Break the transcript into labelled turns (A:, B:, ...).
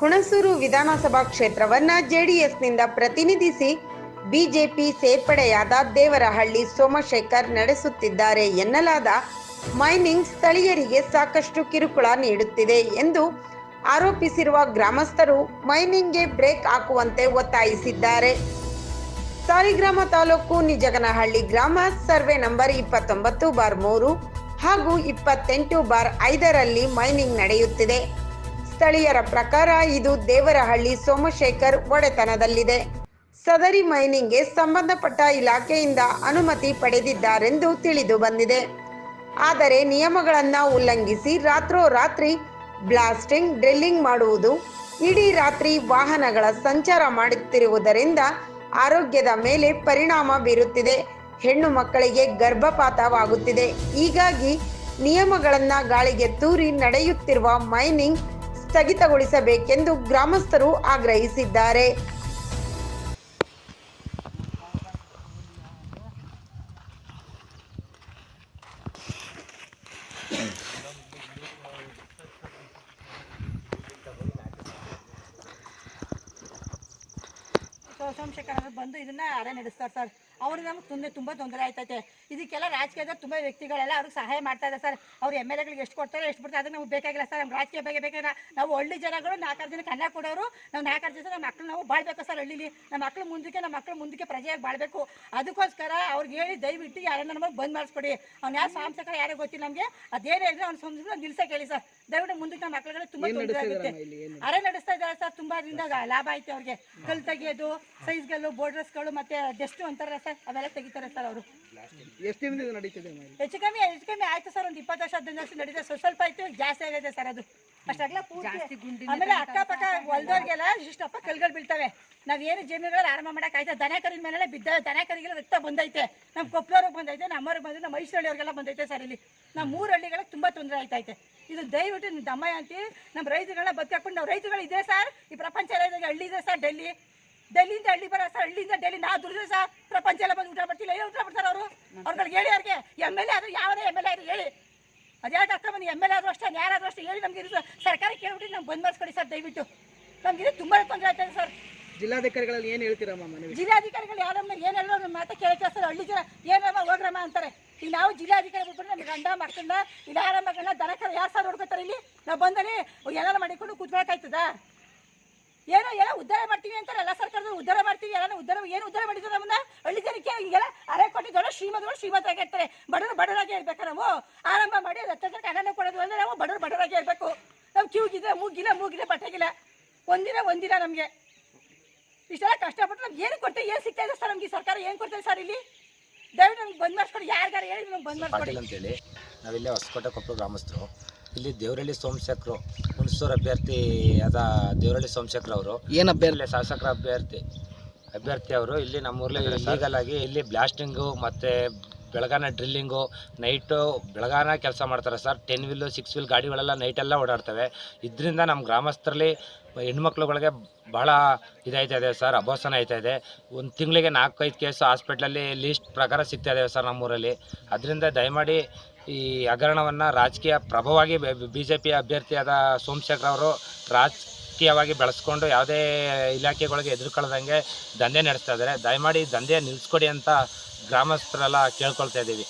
A: ಹುಣಸೂರು ವಿಧಾನಸಭಾ ಕ್ಷೇತ್ರವನ್ನ ಜೆಡಿಎಸ್ನಿಂದ ಪ್ರತಿನಿಧಿಸಿ ಬಿಜೆಪಿ ಸೇರ್ಪಡೆಯಾದ ದೇವರಹಳ್ಳಿ ಸೋಮಶೇಖರ್ ನಡೆಸುತ್ತಿದ್ದಾರೆ ಎನ್ನಲಾದ ಮೈನಿಂಗ್ ಸ್ಥಳೀಯರಿಗೆ ಸಾಕಷ್ಟು ಕಿರುಕುಳ ನೀಡುತ್ತಿದೆ ಎಂದು ಆರೋಪಿಸಿರುವ ಗ್ರಾಮಸ್ಥರು ಮೈನಿಂಗ್ಗೆ ಬ್ರೇಕ್ ಹಾಕುವಂತೆ ಒತ್ತಾಯಿಸಿದ್ದಾರೆ. ಸಾಲಿಗ್ರಾಮ ತಾಲೂಕು ನಿಜಗನಹಳ್ಳಿ ಗ್ರಾಮ ಸರ್ವೆ ನಂಬರ್ ಇಪ್ಪತ್ತೊಂಬತ್ತು ಬಾರ್ ಮೂರು ಹಾಗೂ ಇಪ್ಪತ್ತೆಂಟು ಬಾರ್ ಐದರಲ್ಲಿ ಮೈನಿಂಗ್ ನಡೆಯುತ್ತಿದೆ. ಸ್ಥಳೀಯರ ಪ್ರಕಾರ ಇದು ದೇವರಹಳ್ಳಿ ಸೋಮಶೇಖರ್ ಒಡೆತನದಲ್ಲಿದೆ. ಸದರಿ ಮೈನಿಂಗ್ಗೆ ಸಂಬಂಧಪಟ್ಟ ಇಲಾಖೆಯಿಂದ ಅನುಮತಿ ಪಡೆದಿದ್ದಾರೆಂದು ತಿಳಿದು ಬಂದಿದೆ. ಆದರೆ ನಿಯಮಗಳನ್ನು ಉಲ್ಲಂಘಿಸಿ ರಾತ್ರೋರಾತ್ರಿ ಬ್ಲಾಸ್ಟಿಂಗ್, ಡ್ರಿಲ್ಲಿಂಗ್ ಮಾಡುವುದು, ಇಡೀ ರಾತ್ರಿ ವಾಹನಗಳ ಸಂಚಾರ ಮಾಡುತ್ತಿರುವುದರಿಂದ ಆರೋಗ್ಯದ ಮೇಲೆ ಪರಿಣಾಮ ಬೀರುತ್ತಿದೆ. ಹೆಣ್ಣು ಮಕ್ಕಳಿಗೆ ಗರ್ಭಪಾತವಾಗುತ್ತಿದೆ. ಹೀಗಾಗಿ ನಿಯಮಗಳನ್ನು ಗಾಳಿಗೆ ತೂರಿ ನಡೆಯುತ್ತಿರುವ ಮೈನಿಂಗ್ ಸ್ಥಗಿತಗೊಳಿಸಬೇಕೆಂದು ಗ್ರಾಮಸ್ಥರು ಆಗ್ರಹಿಸಿದ್ದಾರೆ.
B: ಸೋಮಶೇಖರ್ ಅವರು ಬಂದು ಇದನ್ನ ಅರೆ ನಡೆಸ್ತಾರೆ ಸರ್. ಅವ್ರಿಗೆ ನಮ್ಗೆ ತುಂಬ ತುಂಬ ತೊಂದರೆ ಆಯ್ತೈತೆ. ಇದಕ್ಕೆಲ್ಲ ರಾಜಕೀಯದ ತುಂಬ ವ್ಯಕ್ತಿಗಳೆಲ್ಲ ಅವ್ರಿಗೆ ಸಹಾಯ ಮಾಡ್ತಾ ಇದ್ದಾರೆ ಸರ್. ಅವ್ರು ಎಂ ಎಲ್ ಎಗಳಿಗೆ ಎಷ್ಟು ಕೊಡ್ತಾರೆ ಎಷ್ಟು ಬಿಡ್ತಾರೆ ಅದಕ್ಕೆ ನಾವು ಬೇಕಾಗಿಲ್ಲ ಸರ್. ನಮ್ಮ ರಾಜಕೀಯ ಬಗ್ಗೆ ಬೇಕಾಗಿಲ್ಲ. ನಾವು ಹಳ್ಳಿ ಜನಗಳು ನಾಲ್ಕಾರು ಜನಕ್ಕೆ ಅನ್ನ ಕೊಡೋರು. ನಾವು ನಾಲ್ಕಾರು ಜನ ನಮ್ಮ ಮಕ್ಳು ನಾವು ಬಾಳ್ಬೇಕು ಸರ್ ಹಳ್ಳಿಲಿ. ನಮ್ಮ ಮಕ್ಕಳು ಮುಂದಕ್ಕೆ ನಮ್ಮ ಮಕ್ಕಳು ಮುಂದಕ್ಕೆ ಪ್ರಜೆಯಾಗಿ ಬಾಳ್ಬೇಕು. ಅದಕ್ಕೋಸ್ಕರ ಅವ್ರಿಗೆ ಹೇಳಿ ದಯವಿಟ್ಟು ಯಾರನ್ನ ನಮಗೆ ಬಂದ್ ಮಾಡಿಸ್ಕೊಡಿ. ಅವ್ನು ಯಾವ ಸಾಂಸಕರ ಯಾರೋ ಗೊತ್ತಿಲ್ಲ ನಮಗೆ. ಅದೇನೇ ಇದ್ರೆ ಅವ್ನು ಸಂಸ್ಥೆ ನಿಲ್ಸಕ್ಕೆ ಹೇಳಿ ಸರ್. ದಯವಿಟ್ಟು ಮುಂದಕ್ಕೆ ನಮ್ಮ ಮಕ್ಕಳುಗಳಿಗೆ ತುಂಬ ತೊಂದರೆ ಆಗುತ್ತೆ. ಅರೆ ನಡೆಸ್ತಾ ಇದ್ದಾರೆ ಸರ್. ತುಂಬಾ ಅದರಿಂದ ಲಾಭ ಐತೆ ಅವ್ರಿಗೆ. ಕಲ್ ತೆಗಿಯೋದು ಸೈಜ್ಗಳು ಬೋರ್ಡರ್ಸ್ಗಳು ಮತ್ತೆ ಡೆಸ್ಟ್ ಅಂತಾರೆ ಸರ್ ಅವೆಲ್ಲ ತೆಗಿತಾರೆ ಸರ್ ಅವರು.
C: ಎಷ್ಟು ದಿನದಿಂದ ನಡೀತಿದೆ
B: ಹೆಚ್ಚು ಕಮ್ಮಿ ಹೆಚ್ಚು ಕಮ್ಮಿ ಆಯ್ತು ಸರ್ ಒಂದು ಇಪ್ಪತ್ತು ವರ್ಷ ಹದಿನೈದು ವರ್ಷ ನಡೀತದೆ ಸ್ವಲ್ಪ ಸ್ವಲ್ಪ ಆಯ್ತು ಜಾಸ್ತಿ ಆಗಿದೆ ಸರ್ ಅದು. ಅಷ್ಟಾಗ್ಲ ಪೂರ್ತಿ ಆಮೇಲೆ ಅಕ್ಕಪಕ್ಕ ಹೊಲ್ದವ್ರಿಗೆಲ್ಲ ಇಷ್ಟಪ್ಪ ಕಲ್ಗಳು ಬೀಳ್ತವೆ. ನಾವ್ ಏನು ಜಮೀನುಗಳಲ್ಲಿ ಆರಂಭ ಮಾಡಕ್ ಆಯ್ತಾ? ದನ ಕರಿದ ಮೇಲೆ ಬಿದ್ದ ದನ ಕರಿಗೆಲ್ಲ ರಕ್ತ ಬಂದೈತೆ. ನಮ್ಮ ಕೊಪ್ಪಳವ್ರಿಗೆ ಬಂದೈತೆ ನಮ್ಮವ್ರಿಗೆ ಬಂದೈತೆ ನಮ್ಮ ಮೈಸೂರಳ್ಳಿಯವ್ರಿಗೆಲ್ಲ ಬಂದೈತೆ ಸರ್ ಇಲ್ಲಿ. ನಮ್ಮ ಮೂರು ಹಳ್ಳಿಗಳಿಗೆ ತುಂಬಾ ತೊಂದರೆ ಆಯ್ತೈತೆ ಇದು ದಯವಿಟ್ಟು ನಿಮ್ಮ ದಮ್ಮಯ್ಯ ಅಂತಿ ನಮ್ಮ ರೈತರುಗಳನ್ನ ಬದುಕಾಕೊಂಡು ನಾವು ರೈತರುಗಳು ಇದೆ ಸರ್ ಈ ಪ್ರಪಂಚ ರೈತರಿಗೆ ಹಳ್ಳಿ ಇದೆ ಸರ್ ಡೆಲ್ಲಿ ಡೆಲ್ಲಿಂದ ಹಳ್ಳಿ ಬರ ಸರ್ ಹಳ್ಳಿಯಿಂದ ಡೆಲ್ಲಿ ನಾ ದುಡಿದ್ರೆ ಸರ್ ಪ್ರಪಂಚ ಎಲ್ಲ ಬಂದು ಊಟ ಬರ್ತಿಲ್ಲ. ಏನು ಊಟ ಬರ್ತಾರೆ ಅವರು? ಅವ್ರುಗಳಿಗೆ ಹೇಳಿ ಅವ್ರಿಗೆ. ಎಂ ಎಲ್ ಎ ಆದ್ರೆ ಯಾವುದೇ ಎಂ ಎಲ್ ಎ ಆದರೂ ಹೇಳಿ. ಅದ್ಯಾಕೆ ಅರ್ಥ ಬಂದು ಎಂ ಎಲ್ ಎ ಆದ್ರೂ ಅಷ್ಟೇ ಯಾರಾದರೂ ಅಷ್ಟೇ ಹೇಳಿ ನಮ್ಗೆ ಇರೋದು. ಸರ್ಕಾರ ಕೇಳ್ಬಿಟ್ಟು ನಮ್ಗೆ ಬಂದ್ ಮಾಡಿಸ್ಕೊಡಿ ಸರ್ ದಯವಿಟ್ಟು. ನಮ್ಗೆ ಇದು ತುಂಬಾ ತೊಂದರೆ ಆಗ್ತದೆ ಸರ್.
C: ಜಿಲ್ಲಾಧಿಕಾರಿಗಳಲ್ಲಿ ಏನು ಹೇಳ್ತೀರಮ್ಮ ಮನವಿ?
B: ಜಿಲ್ಲಾಧಿಕಾರಿಗಳು ಯಾರಮ್ಮ ಏನು ಹೇಳೋ ನಮ್ಮ ಮಾತಾ ಕೇಳ್ತಾರೆ ಸರ್ ಹಳ್ಳಿ ಜನ. ಏನಮ್ಮ ಹೋಗ್ರಮ್ಮ ಅಂತಾರೆ? ಈಗ ನಾವು ಜಿಲ್ಲಾಧಿಕಾರಿ ಬಿಟ್ಬಿಟ್ಟು ನಮ್ಮ ಗಂಡ ಮಕ್ಕಳನ್ನ ಇಲ್ಲ ಯಾರ ಮಕ್ಕಳನ್ನ ದನ ಯಾರು ಸರ್ ನೋಡ್ಕೊತಾರೆ ಇಲ್ಲಿ? ನಾವು ಬಂದಲ್ಲಿ ಎಲ್ಲ ಮಾಡಿಕೊಂಡು ಕೂತ್ಕೊಳಕಾಯ್ತದ ಏನೋ ಎಲ್ಲ ಉದ್ಧಾರ ಮಾಡ್ತೀವಿ ಅಂತಾರೆ. ಎಲ್ಲ ಸರ್ಕಾರದ ಉದ್ಧಾರ ಮಾಡ್ತೀವಿ ಎಲ್ಲ ಉದ್ಧಾರ ಏನು ಉದ್ಧಾರ ಮಾಡಿದ್ರು ನಮ್ಮನ್ನ? ಹಳ್ಳಿ ಜನಕ್ಕೆ ಈಗೆಲ್ಲ ಅರೆ ಕೊಟ್ಟಿದ್ದವರು ಶ್ರೀಮಂತರು ಶ್ರೀಮಂತರಾಗಿ ಇರ್ತಾರೆ. ಬಡವರು ಬಡವರಾಗಿ ಇರ್ಬೇಕು ನಾವು. ಆರಂಭ ಮಾಡಿ ಹತ್ತು ಜನಕ್ಕೆ ಅನ್ನ ಕೊಡೋದು ಅಂದ್ರೆ ನಾವು ಬಡವರು ಬಡವರಾಗಿ ಇರಬೇಕು. ನಾವು ಕಿವಿಗಿದೆ ಮೂಗಿಲ್ಲ ಮೂಗಿಲ್ಲ ಬಟ್ಟೆಗಿಲ್ಲ. ಒಂದಿನ ಒಂದಿನ ನಮಗೆ. ಇಷ್ಟೆಲ್ಲ ಕಷ್ಟಪಟ್ಟು ನಮ್ಗೆ ಏನು ಕೊಡ್ತೀವಿ ಏನು ಸಿಗ್ತಾ ಇದೆ ಸರ್ ನಮ್ಗೆ ಸರ್ಕಾರ? ಏನು ಕೊಡ್ತಾರೆ ಸರ್ ಇಲ್ಲಿ? ದಯವಿಟ್ಟು ನಮ್ಗೆ ಬಂದ್ ಮಾಡಿಸ್ಕೊಡಿ. ಯಾರ್ಗಾರ ಹೇಳಿ ನಮ್ಗೆ ಬಂದ್ ಮಾಡಿಸ್ಕೊಡಿ.
D: ಅಂತೇಳಿ. ನಾವಿಲ್ಲೇ ಹೊಸಕೋಟೆ ಕೊಪ್ಪಳ ಗ್ರಾಮಸ್ಥರು. ಇಲ್ಲಿ ದೇವರಳ್ಳಿ ಸೋಮಶೇಖರು ಹುಣಸೂರು ಅಭ್ಯರ್ಥಿ ಅದ ದೇವರಳ್ಳಿ ಸೋಮಶೇಖರ್ ಅವರು.
C: ಏನು ಅಭ್ಯರ್ಥಿ?
D: ಶಾಸಕರ ಅಭ್ಯರ್ಥಿ. ಅಭ್ಯರ್ಥಿ ಅವರು. ಇಲ್ಲಿ ನಮ್ಮೂರಲ್ಲಿ ಲೀಗಲ್ ಆಗಿ ಇಲ್ಲಿ ಬ್ಲಾಸ್ಟಿಂಗು ಮತ್ತು ಬೆಳಗಾನ ಡ್ರಿಲ್ಲಿಂಗು, ನೈಟು ಬೆಳಗಾನ ಕೆಲಸ ಮಾಡ್ತಾರೆ sir. Ten wheel, six wheel ಗಾಡಿಗಳೆಲ್ಲ ನೈಟೆಲ್ಲ ಓಡಾಡ್ತವೆ. ಇದರಿಂದ ನಮ್ಮ ಗ್ರಾಮಸ್ಥರಲ್ಲಿ ಹೆಣ್ಮಕ್ಳುಗಳಿಗೆ ಭಾಳ ಇದಾಯ್ತಾ ಇದೆ ಸರ್ ಅಭೋಸನ ಆಯ್ತಾ ಇದೆ. ಒಂದು ತಿಂಗಳಿಗೆ ನಾಲ್ಕೈದು ಕೇಸು ಹಾಸ್ಪಿಟ್ಲಲ್ಲಿ ಲೀಸ್ಟ್ ಪ್ರಕಾರ ಸಿಗ್ತಾ ಇದ್ದಾವೆ ಸರ್ ನಮ್ಮೂರಲ್ಲಿ. ಅದರಿಂದ ದಯಮಾಡಿ ಈ ಹಗರಣವನ್ನು ರಾಜಕೀಯ ಪ್ರಭಾವವಾಗಿ ಬಿ ಜೆ ಪಿ ಅಭ್ಯರ್ಥಿಯಾದ ಸೋಮಶೇಖರ್ ಅವರು ರಾಜಕೀಯವಾಗಿ ಬೆಳೆಸ್ಕೊಂಡು ಯಾವುದೇ ಇಲಾಖೆಗಳಿಗೆ ಎದುರುಕೊಳ್ಳದಂಗೆ ದಂಧೆ ನಡೆಸ್ತಾ ಇದ್ದಾರೆ ದಯಮಾಡಿ ದಂಧೆ ನಿಲ್ಲಿಸ್ಕೊಡಿ ಅಂತ ಗ್ರಾಮಸ್ಥರೆಲ್ಲ ಕೇಳ್ಕೊಳ್ತಾ ಇದ್ದೀವಿ.